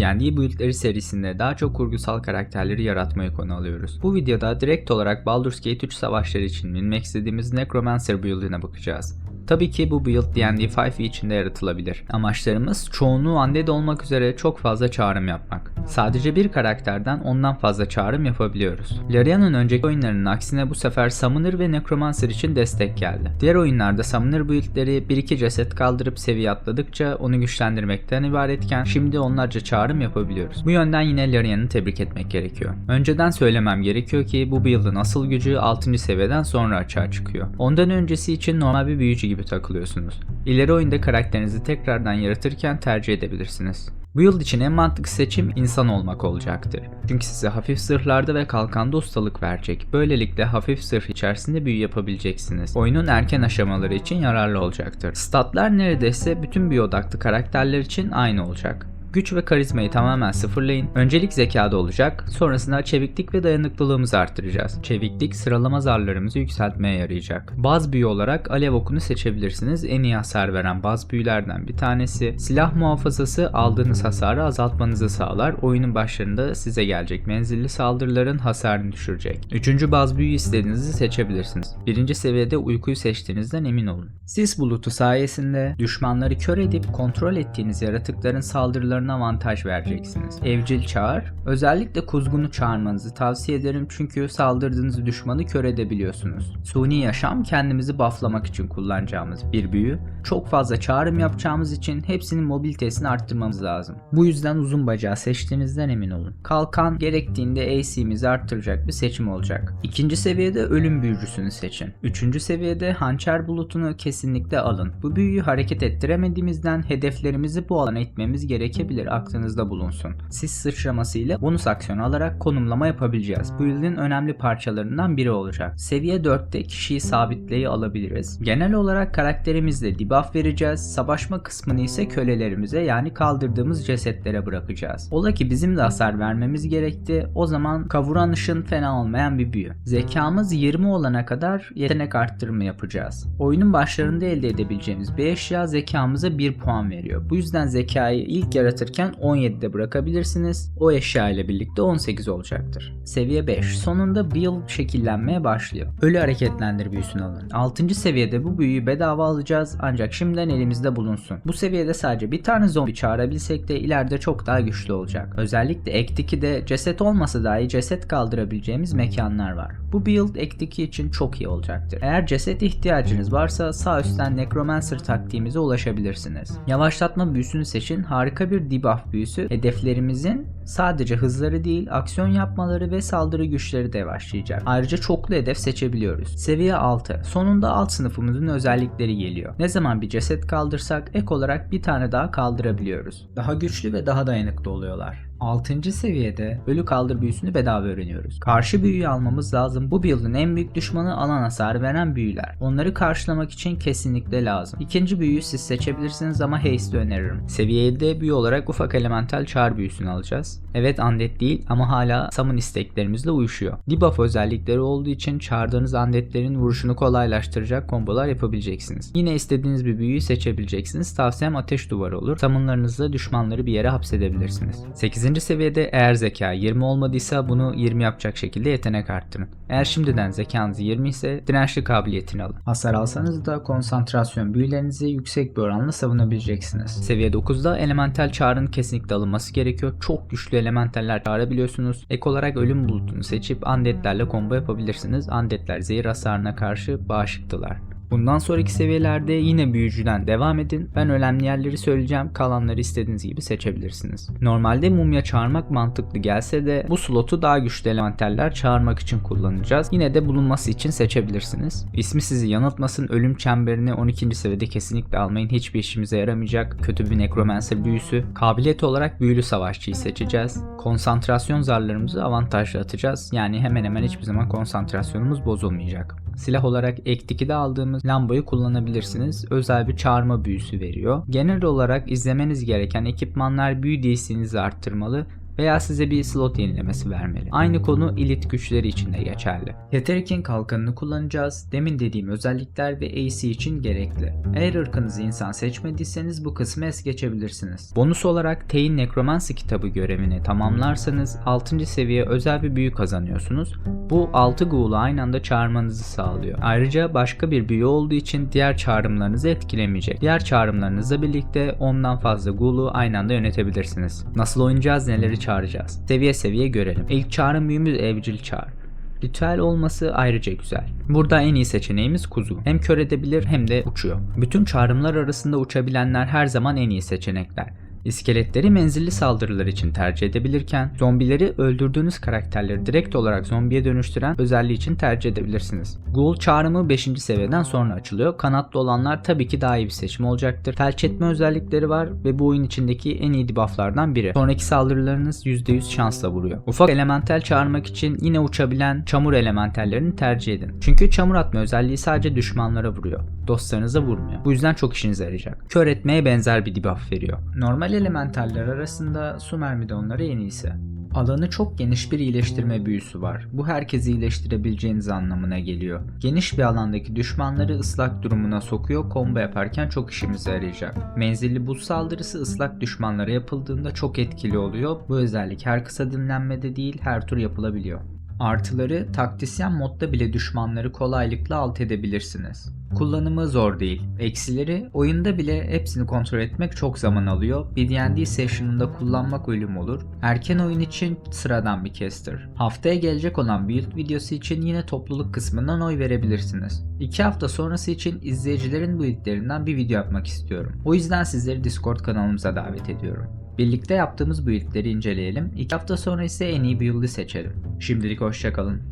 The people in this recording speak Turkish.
D&D Build'leri serisinde daha çok kurgusal karakterleri yaratmayı konu alıyoruz. Bu videoda direkt olarak Baldur's Gate 3 savaşları için bilmek istediğimiz Necromancer build'ine bakacağız. Tabii ki bu build D&D 5e içinde yaratılabilir. Amaçlarımız çoğunluğu undead olmak üzere çok fazla çağrım yapmak. Sadece bir karakterden ondan fazla çağrım yapabiliyoruz. Larian'ın önceki oyunlarının aksine bu sefer Summoner ve Necromancer için destek geldi. Diğer oyunlarda Summoner build'leri 1-2 ceset kaldırıp seviye atladıkça onu güçlendirmekten ibaretken şimdi onlarca çağrım yapabiliyoruz. Bu yönden yine Larian'ı tebrik etmek gerekiyor. Önceden söylemem gerekiyor ki bu build'ın asıl gücü 6. seviyeden sonra açığa çıkıyor. Ondan öncesi için normal bir büyücü gibi takılıyorsunuz. İleri oyunda karakterinizi tekrardan yaratırken tercih edebilirsiniz. Bu yıl için en mantıklı seçim insan olmak olacaktır. Çünkü size hafif zırhlarda ve kalkanda ustalık verecek. Böylelikle hafif zırh içerisinde büyü yapabileceksiniz. Oyunun erken aşamaları için yararlı olacaktır. Statlar neredeyse bütün büyü odaklı karakterler için aynı olacak. Güç ve karizmayı tamamen sıfırlayın. Öncelik zekada olacak. Sonrasında çeviklik ve dayanıklılığımızı arttıracağız. Çeviklik sıralama zarlarımızı yükseltmeye yarayacak. Baz büyü olarak alev okunu seçebilirsiniz. En iyi hasar veren baz büyülerden bir tanesi. Silah muhafazası aldığınız hasarı azaltmanızı sağlar. Oyunun başlarında size gelecek menzilli saldırıların hasarını düşürecek. Üçüncü baz büyü istediğinizi seçebilirsiniz. Birinci seviyede uykuyu seçtiğinizden emin olun. Sis bulutu sayesinde düşmanları kör edip kontrol ettiğiniz yaratıkların saldırılarını saldırılarına avantaj vereceksiniz. Evcil çağır. Özellikle kuzgunu çağırmanızı tavsiye ederim çünkü saldırdığınız düşmanı kör edebiliyorsunuz. Suni yaşam kendimizi bufflamak için kullanacağımız bir büyü. Çok fazla çağrım yapacağımız için hepsinin mobilitesini arttırmamız lazım. Bu yüzden uzun bacağı seçtiğinizden emin olun. Kalkan gerektiğinde AC'mizi arttıracak bir seçim olacak. İkinci seviyede ölüm büyücüsünü seçin. Üçüncü seviyede hançer bulutunu kesinlikle alın. Bu büyüyü hareket ettiremediğimizden hedeflerimizi bu alana itmemiz gerekebilir olabilir aklınızda bulunsun. Sis sıçraması bonus aksiyon alarak konumlama yapabileceğiz. Bu build'in önemli parçalarından biri olacak. Seviye 4'te kişiyi sabitleyi alabiliriz. Genel olarak karakterimizle debuff vereceğiz. Savaşma kısmını ise kölelerimize yani kaldırdığımız cesetlere bırakacağız. Ola ki bizim de hasar vermemiz gerekti. O zaman kavuran ışın fena olmayan bir büyü. Zekamız 20 olana kadar yetenek arttırımı yapacağız. Oyunun başlarında elde edebileceğimiz bir eşya zekamıza 1 puan veriyor. Bu yüzden zekayı ilk yaratırken yaratırken 17'de bırakabilirsiniz. O eşya ile birlikte 18 olacaktır. Seviye 5. Sonunda build şekillenmeye başlıyor. Ölü hareketlendir büyüsünü alın. 6. seviyede bu büyüyü bedava alacağız ancak şimdiden elimizde bulunsun. Bu seviyede sadece bir tane zombi çağırabilsek de ileride çok daha güçlü olacak. Özellikle Act 2'de ceset olmasa dahi ceset kaldırabileceğimiz mekanlar var. Bu build Act 2 için çok iyi olacaktır. Eğer ceset ihtiyacınız varsa sağ üstten Necromancer taktiğimize ulaşabilirsiniz. Yavaşlatma büyüsünü seçin. Harika bir debuff büyüsü hedeflerimizin sadece hızları değil aksiyon yapmaları ve saldırı güçleri de yavaşlayacak. Ayrıca çoklu hedef seçebiliyoruz. Seviye 6. Sonunda alt sınıfımızın özellikleri geliyor. Ne zaman bir ceset kaldırsak ek olarak bir tane daha kaldırabiliyoruz. Daha güçlü ve daha dayanıklı oluyorlar. 6. seviyede ölü kaldır büyüsünü bedava öğreniyoruz. Karşı büyüyü almamız lazım. Bu build'in en büyük düşmanı alan hasar veren büyüler. Onları karşılamak için kesinlikle lazım. İkinci büyüyü siz seçebilirsiniz ama haste öneririm. Seviye 7'de büyü olarak ufak elemental çağır büyüsünü alacağız. Evet undead değil ama hala summon isteklerimizle uyuşuyor. Debuff özellikleri olduğu için çağırdığınız undeadlerin vuruşunu kolaylaştıracak kombolar yapabileceksiniz. Yine istediğiniz bir büyüyü seçebileceksiniz. Tavsiyem ateş duvarı olur. Summonlarınızla düşmanları bir yere hapsedebilirsiniz. 8. 8. seviyede eğer zeka 20 olmadıysa bunu 20 yapacak şekilde yetenek arttırın. Eğer şimdiden zekanız 20 ise dirençli kabiliyetini alın. Hasar alsanız da konsantrasyon büyülerinizi yüksek bir oranla savunabileceksiniz. Seviye 9'da elemental çağrın kesinlikle alınması gerekiyor. Çok güçlü elementaller çağırabiliyorsunuz. Ek olarak ölüm bulutunu seçip undeadlerle combo yapabilirsiniz. Undeadler zehir hasarına karşı bağışıktılar. Bundan sonraki seviyelerde yine büyücüden devam edin. Ben önemli yerleri söyleyeceğim. Kalanları istediğiniz gibi seçebilirsiniz. Normalde mumya çağırmak mantıklı gelse de bu slotu daha güçlü elementerler çağırmak için kullanacağız. Yine de bulunması için seçebilirsiniz. İsmi sizi yanıltmasın. Ölüm çemberini 12. seviyede kesinlikle almayın. Hiçbir işimize yaramayacak. Kötü bir nekromancer büyüsü. Kabiliyet olarak büyülü savaşçıyı seçeceğiz. Konsantrasyon zarlarımızı avantajlı atacağız. Yani hemen hemen hiçbir zaman konsantrasyonumuz bozulmayacak. Silah olarak Ektik'de aldığımız lambayı kullanabilirsiniz. Özel bir çağırma büyüsü veriyor. Genel olarak izlemeniz gereken ekipmanlar büyü DC'nizi arttırmalı veya size bir slot yenilemesi vermeli. Aynı konu elit güçleri için de geçerli. Tetrik'in kalkanını kullanacağız. Demin dediğim özellikler ve AC için gerekli. Eğer ırkınızı insan seçmediyseniz bu kısmı es geçebilirsiniz. Bonus olarak Teyin Necromancy kitabı görevini tamamlarsanız 6. seviye özel bir büyü kazanıyorsunuz. Bu 6 ghoul'u aynı anda çağırmanızı sağlıyor. Ayrıca başka bir büyü olduğu için diğer çağrımlarınızı etkilemeyecek. Diğer çağrımlarınızla birlikte ondan fazla ghoul'u aynı anda yönetebilirsiniz. Nasıl oynayacağız, neleri çağıracağız? Seviye seviye görelim. İlk çağrım büyümüz evcil çağrı. Ritüel olması ayrıca güzel. Burada en iyi seçeneğimiz kuzu. Hem kör edebilir hem de uçuyor. Bütün çağrımlar arasında uçabilenler her zaman en iyi seçenekler. İskeletleri menzilli saldırılar için tercih edebilirken zombileri öldürdüğünüz karakterleri direkt olarak zombiye dönüştüren özelliği için tercih edebilirsiniz. Ghoul çağrımı 5. seviyeden sonra açılıyor. Kanatlı olanlar tabii ki daha iyi bir seçim olacaktır. Felç etme özellikleri var ve bu oyun içindeki en iyi debufflardan biri. Sonraki saldırılarınız %100 şansla vuruyor. Ufak elementel çağırmak için yine uçabilen çamur elementellerini tercih edin. Çünkü çamur atma özelliği sadece düşmanlara vuruyor. Dostlarınıza vurmuyor. Bu yüzden çok işinize yarayacak. Kör etmeye benzer bir debuff veriyor. Normal elementaller arasında su mermidonları en iyisi. Alanı çok geniş bir iyileştirme büyüsü var. Bu herkesi iyileştirebileceğiniz anlamına geliyor. Geniş bir alandaki düşmanları ıslak durumuna sokuyor, combo yaparken çok işimize yarayacak. Menzilli buz saldırısı ıslak düşmanlara yapıldığında çok etkili oluyor. Bu özellik her kısa dinlenmede değil her tur yapılabiliyor. Artıları taktisyen modda bile düşmanları kolaylıkla alt edebilirsiniz. Kullanımı zor değil. Eksileri oyunda bile hepsini kontrol etmek çok zaman alıyor. Bir D&D session'ında kullanmak ölüm olur. Erken oyun için sıradan bir caster. Haftaya gelecek olan build videosu için yine topluluk kısmından oy verebilirsiniz. 2 hafta sonrası için izleyicilerin buildlerinden bir video yapmak istiyorum. O yüzden sizleri Discord kanalımıza davet ediyorum. Birlikte yaptığımız buildleri inceleyelim. 2 hafta sonra ise en iyi build'i seçelim. Şimdilik hoşçakalın.